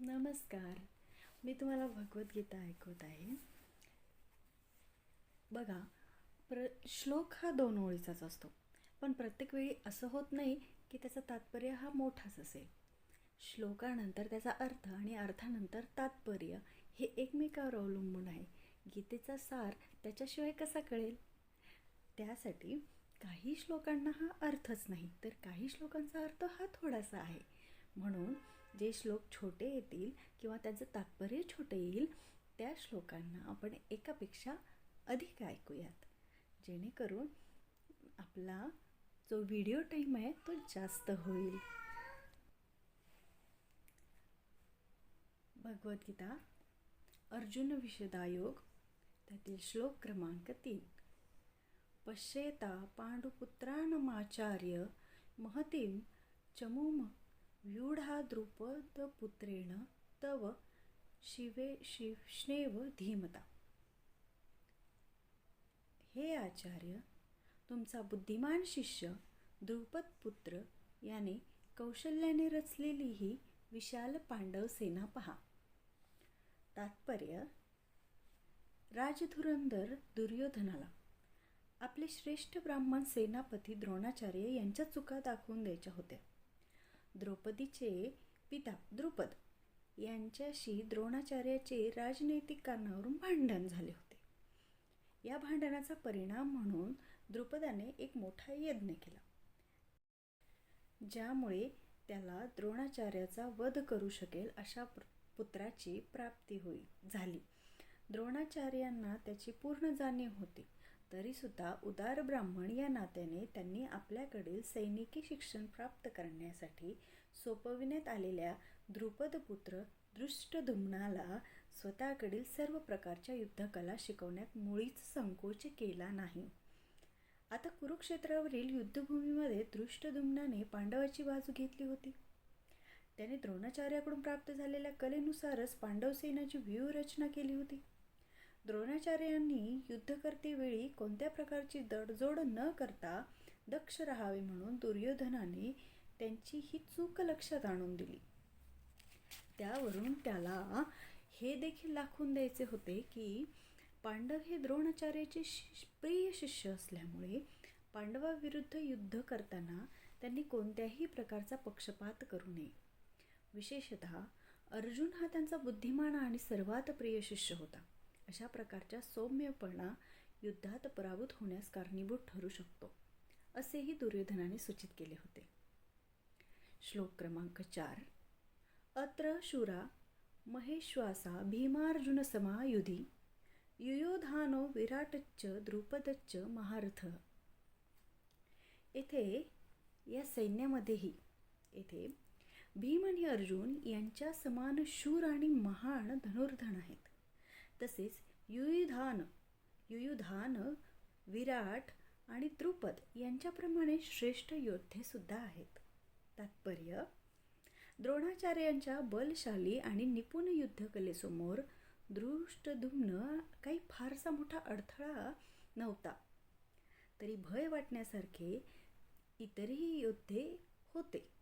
नमस्कार. मी तुम्हाला भगवद्गीता ऐकवत आहे. बघा प्र श्लोक हा दोन ओळीचाच असतो. पण प्रत्येक वेळी असं होत नाही की त्याचं तात्पर्य हा मोठाच असेल. श्लोकानंतर त्याचा अर्थ आणि अर्थानंतर तात्पर्य हे एकमेकावर अवलंबून आहे. गीतेचा सार त्याच्याशिवाय कसा कळेल? त्यासाठी काही श्लोकांना हा अर्थच नाही तर काही श्लोकांचा अर्थ हा थोडासा आहे. म्हणून जे श्लोक छोटे येतील किंवा त्याचं तात्पर्य छोटे येईल त्या श्लोकांना आपण एकापेक्षा अधिक ऐकूयात. जेणेकरून आपला जो व्हिडिओ टाईम आहे तो जास्त होईल. भगवद्गीता अर्जुन विषदायोग त्यातील श्लोक क्रमांक तीन. पश्येता पांडुपुत्रानमाचार्य महतीम चमूम व्यूढा द्रुपदपुत्रेण तव शिवे शिष्णेव धीमता. हे आचार्य तुमचा बुद्धिमान शिष्य द्रुपदपुत्र याने कौशल्याने रचलेली ही विशाल पांडव सेना पहा. तात्पर्य राजधुरंधर दुर्योधनाला आपले श्रेष्ठ ब्राह्मण सेनापती द्रोणाचार्य यांच्या चुका दाखवून द्यायच्या होत्या. द्रौपदीचे पिता द्रुपद यांच्याशी द्रोणाचार्याचे राजनैतिक कारणावरून भांडण झाले होते. या भांडणाचा परिणाम म्हणून द्रुपदाने एक मोठा यज्ञ केला ज्यामुळे त्याला द्रोणाचार्याचा वध करू शकेल अशा पुत्राची प्राप्ती होई झाली. द्रोणाचार्यांना त्याची पूर्ण जाणीव होती. तरीसुद्धा उदार ब्राह्मण या नात्याने त्यांनी आपल्याकडील सैनिकी शिक्षण प्राप्त करण्यासाठी सोपविण्यात आलेल्या द्रुपदपुत्र दृष्टधुम्नाला स्वतःकडील सर्व प्रकारच्या युद्धकला शिकवण्यात मुळीच संकोच केला नाही. आता कुरुक्षेत्रावरील युद्धभूमीमध्ये दृष्टदुम्नाने पांडवाची बाजू घेतली होती. त्याने द्रोणाचार्याकडून प्राप्त झालेल्या कलेनुसारच पांडवसेनाची व्यूहरचना केली होती. द्रोणाचार्यांनी युद्धकर्तेवेळी कोणत्या प्रकारची दडजोड न करता दक्ष राहावे म्हणून दुर्योधनाने त्यांची ही चूक लक्षात आणून दिली. त्यावरून त्याला हे देखील दाखवून द्यायचे होते की पांडव हे द्रोणाचार्याचे प्रिय शिष्य असल्यामुळे पांडवाविरुद्ध युद्ध करताना त्यांनी कोणत्याही प्रकारचा पक्षपात करू नये. विशेषतः अर्जुन हा त्यांचा बुद्धिमान आणि सर्वात प्रिय शिष्य होता. अशा प्रकारच्या सौम्यपणा युद्धात पराभूत होण्यास कारणीभूत ठरू शकतो असेही दुर्योधनाने सूचित केले होते. श्लोक क्रमांक चार. अत्र शूरा महेश्वासा भीमार्जुन समायुधी युयोधानो विराटच्च द्रुपदच्च महारथ. येथे या सैन्यामध्येही येथे भीम आणि अर्जुन यांच्या समान शूर आणि महान धनुर्धन आहेत. तसेच युयुधान युयुधान विराट आणि द्रुपद यांच्याप्रमाणे श्रेष्ठ योद्धेसुद्धा आहेत. तात्पर्य द्रोणाचार्यांच्या बलशाली आणि निपुण युद्धकलेसमोर दृष्टदुम्न काही फारसा मोठा अडथळा नव्हता. तरी भय वाटण्यासारखे इतरही योद्धे होते.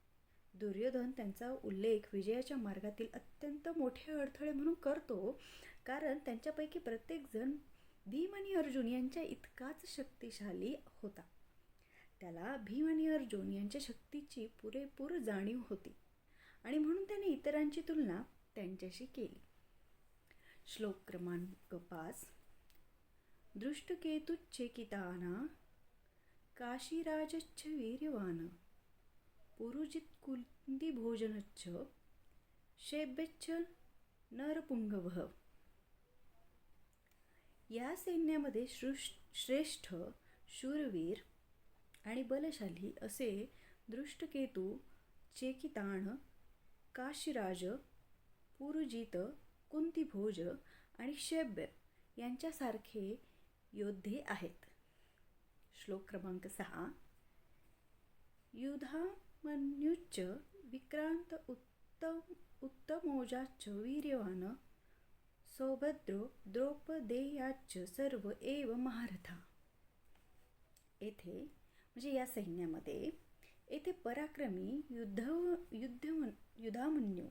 दुर्योधन त्यांचा उल्लेख विजयाच्या मार्गातील अत्यंत मोठे अडथळे म्हणून करतो. कारण त्यांच्यापैकी प्रत्येकजण भीम आणि अर्जुन यांच्या इतकाच शक्तिशाली होता. त्याला भीम आणि अर्जुन यांच्या शक्तीची पुरेपूर जाणीव होती आणि म्हणून त्याने इतरांची तुलना त्यांच्याशी केली. श्लोक क्रमांक पाच. दृष्टकेतुच्चेकिताना काशीराजच्छ वीर्यवान. पुरुजित कुन्दिभोजनच्च शेब्यच्च नरपुंगव या सैन्यामध्ये श्रुष श्रेष्ठ शूरवीर आणि बलशाली असे दृष्टकेतू चेकिताण काशीराज पुरुजित कुंतीभोज आणि शैब्य यांच्यासारखे योद्धे आहेत. श्लोक क्रमांक सहा. युधा मन्युच्च विक्रांत उत्तम उत्तमोजाच्च वीर्यवान सौभद्रो द्रौपदेयाच्च सर्व एव महारथा. येथे म्हणजे या सैन्यामध्ये येथे पराक्रमी युद्ध युद्ध युधामन्यू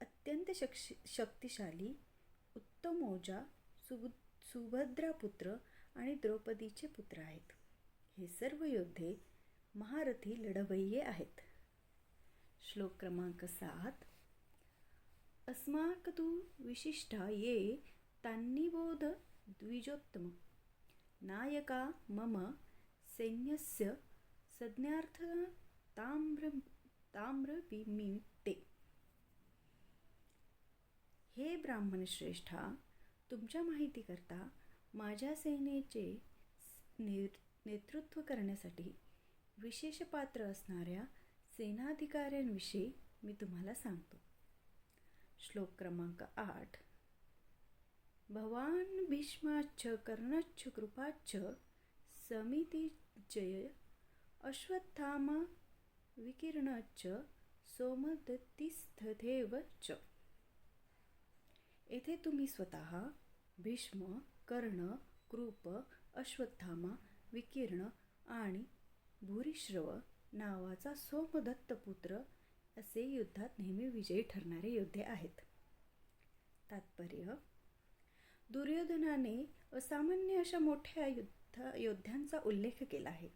अत्यंत शक्ष शक्तिशाली उत्तमोजा सुबु सुभद्रापुत्र आणि द्रौपदीचे पुत्र आहेत. हे सर्व योद्धे महारथी लढवय्ये आहेत. श्लोक क्रमांक सात. अस्माक तु विशिष्टा ये तान्निबोध द्विजोत्तम. नायका मम सैन्यस्य संज्ञार्थ ताम्र ताम्रविमिते हे ब्राह्मण श्रेष्ठा तुमच्या माहितीकरता माझ्या सेनेचे ने नेतृत्व करण्यासाठी विशेष पात्र असणाऱ्या सेनाधिकाऱ्यांविषयी मी तुम्हाला सांगतो. श्लोक क्रमांक आठ. भवान कर्णाच्छ कृपाच्छ समिती जय अश्वत्थामा विकीर्णच्च सोमदत्तिस्थथेव च. येथे तुम्ही स्वतः भीष्म कर्ण कृप अश्वत्थामा विकीर्ण आणि भूरिश्रव नावाचा सोमदत्त पुत्र असे युद्धात नेहमी विजयी ठरणारे योद्धे आहेत. तात्पर्य दुर्योधनाने असामान्य अशा मोठ्या युद्ध योद्ध्यांचा उल्लेख केला आहे.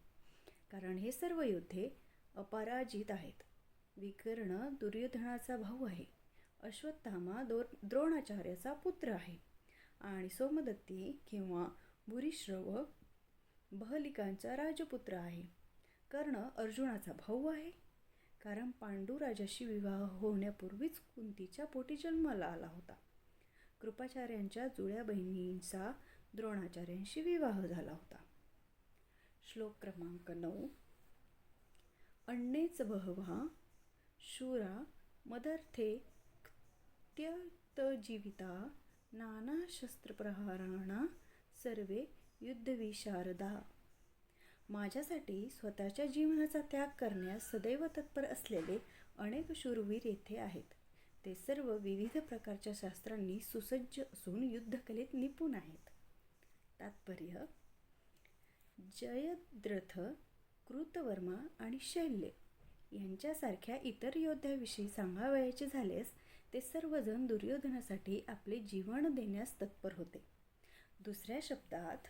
कारण हे सर्व योद्धे अपराजित आहेत. विकर्ण दुर्योधनाचा भाऊ आहे. अश्वत्थामा दो द्रोणाचार्याचा पुत्र आहे. आणि सोमदत्ती किंवा भूरिश्रव बहलिकांचा राजपुत्र आहे. कर्ण अर्जुनाचा भाऊ आहे. कारण पांडुराजाशी विवाह होण्यापूर्वीच कुंतीच्या पोटी जन्माला आला होता. कृपाचार्यांच्या जुळ्या बहिणींचा द्रोणाचार्यांशी विवाह झाला होता. श्लोक क्रमांक नऊ. अण्णेच बहवा शूरा मदर्थे त्यक्तजीविता नाना शस्त्रप्रहाराणा सर्वे युद्धविशारदा। माझ्यासाठी स्वतःच्या जीवनाचा त्याग करण्यास सदैव तत्पर असलेले अनेक शूरवीर येथे आहेत. ते सर्व विविध प्रकारच्या शास्त्रांनी सुसज्ज असून युद्धकलेत निपुण आहेत. तात्पर्य जयद्रथ कृतवर्मा आणि शैल्य यांच्यासारख्या इतर योद्ध्याविषयी सांगावयाचे झाल्यास ते सर्वजण दुर्योधनासाठी आपले जीवन देण्यास तत्पर होते. दुसऱ्या शब्दात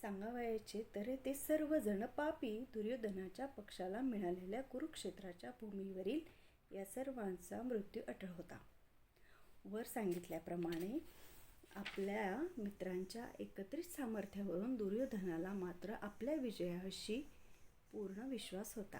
सांगावयाचे तर ते सर्वजण पापी दुर्योधनाच्या पक्षाला मिळालेल्या कुरुक्षेत्राच्या भूमीवरील या सर्वांचा मृत्यू अटळ होता. वर सांगितल्याप्रमाणे आपल्या मित्रांच्या एकत्रित सामर्थ्यावरून दुर्योधनाला मात्र आपल्या विजयाशी पूर्ण विश्वास होता.